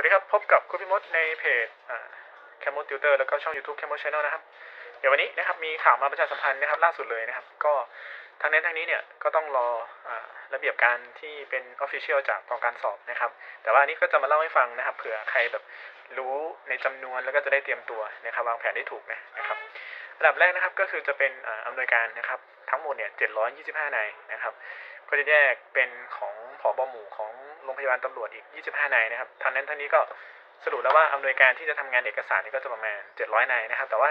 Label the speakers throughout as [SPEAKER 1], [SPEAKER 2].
[SPEAKER 1] วัสดีครับ พบกับคุณพี่มดในเพจแคมโมติวเตอร์แล้วก็ช่อง YouTube แคมโมช n แนลนะครับ เดี๋ยววันนี้นะครับมีข่าวมาประชาสัมพันธ์นะครับล่าสุดเลยนะครับ ก็ทั้งนี้ทั้งนี้เนี่ยก็ต้องรออระเบียบการที่เป็นออฟฟิเชียลจากกองการสอบนะครับ แต่ว่านนี้ก็จะมาเล่าให้ฟังนะครับ เผื่อใครแบบรู้ในจำนวนแล้วก็จะได้เตรียมตัวนะครับ วางแผนได้ถูกนะนะครับอันดับแรกนะครับก็คือจะเป็นอ่าอำนวยการนะครับ ทั้งหมดเนี่ย725 นายนะครับ ก็จะแยกเป็นของผอบหมู่ของ โรงพยาบาลตำรวจอีก 25 นายนะครับทางนั้นทางนี้ก็สรุปแล้วว่าอำนวยการที่จะทำงานเอกสารนี่ก็จะประมาณ 700 นายนะครับ แต่ว่า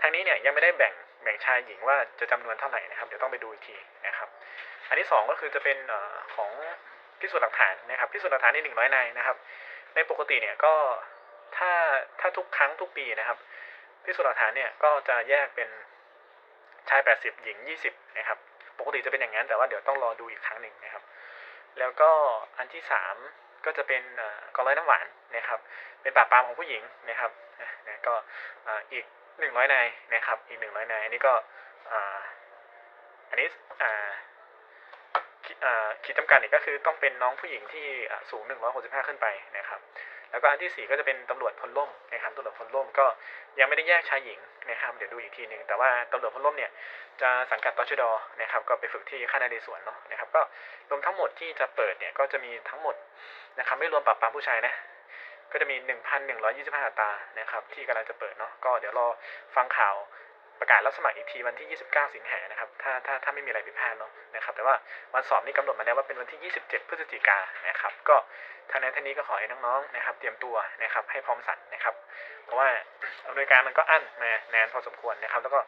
[SPEAKER 1] ทางนี้เนี่ยยังไม่ได้แบ่งแบ่งชายหญิงว่าจะจำนวนเท่าไหร่นะครับ เดี๋ยวต้องไปดูอีกทีนะครับ อันที่สองก็คือจะเป็นอของพิสูจน์หลักฐานนะครับพิสูจน์หลักฐานนี่100 นายนะครับ ในปกติเนี่ยก็ถ้าถ้าทุกครั้งทุกปีนะครับพิสูจน์หลักฐานเนี่ยก็จะแยกเป็นชาย 80 หญิง 20 นะครับ ปกติจะเป็นอย่างนั้นแต่ว่าเดี๋ยวต้องรอดูอีกครั้งหนึ่งนะครับ แล้วก็อันที่สามก็จะเป็นเอ่อกอร้อยน้ำหวานนะครับ เป็นปราบปรามของผู้หญิงนะครับนะก็อีกหนึ่งร้อยนายนะครับ อีกหนึ่งร้อยนายอันนี้ก็อันนี้ขีดจำกัดเนี่ยก็คือต้องเป็นน้องผู้หญิงที่อ่าสูง 165 ขึ้นไปนะครับ แล้วก็อันที่สี่ก็จะเป็นตำรวจพลร่มนะครับตำรวจพลร่มก็ยังไม่ได้แยกชายหญิงนะครับเดี๋ยวดูอีกทีหนึ่งแต่ว่าตำรวจพลร่มเนี่ยจะสังกัดตชดนะครับก็ไปฝึกที่ค่ายนเรศวรเนาะนะครับก็รวมทั้งหมดที่จะเปิดเนี่ยก็จะมีทั้งหมดนะครับไม่รวมปรับปรามผู้ชายนะก็จะมี 1,125อัตรานะครับที่กำลังจะเปิดเนาะก็เดี๋ยวรอฟังข่าว ประกาศรับสมัครอีกทีวันที่ 29 สิงหานะครับ ถ้าถ้าถ้าไม่มีอะไรผิดพลาดเนาะนะครับ แต่ว่าวันสอบนี่กำหนดมาแล้วว่าเป็นวันที่ 27 พฤศจิกายนะครับ ก็ทางนั้นทานนี้ก็ขอให้น้องๆนะครับ เตรียมตัวนะครับ ให้พร้อมสั่นนะครับ เพราะว่าอำนวยการมันก็อั้นมานานพอสมควรนะครับ แล้วก็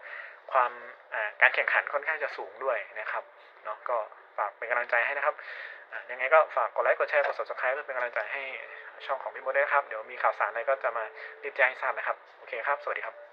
[SPEAKER 1] ความอ่าการแข่งขันค่อนข้างจะสูงด้วยนะครับเนาะก็ฝากเป็นกำลังใจให้นะครับยังไงก็ฝากกดไลค์กดแชร์กด subscribe เพื่อเป็นกำลังใจให้ช่องของพี่มดด้วยครับ เดี๋ยวมีข่าวสารอะไรก็จะมารีบแจ้งให้ทราบนะครับ โอเคครับ สวัสดีครับ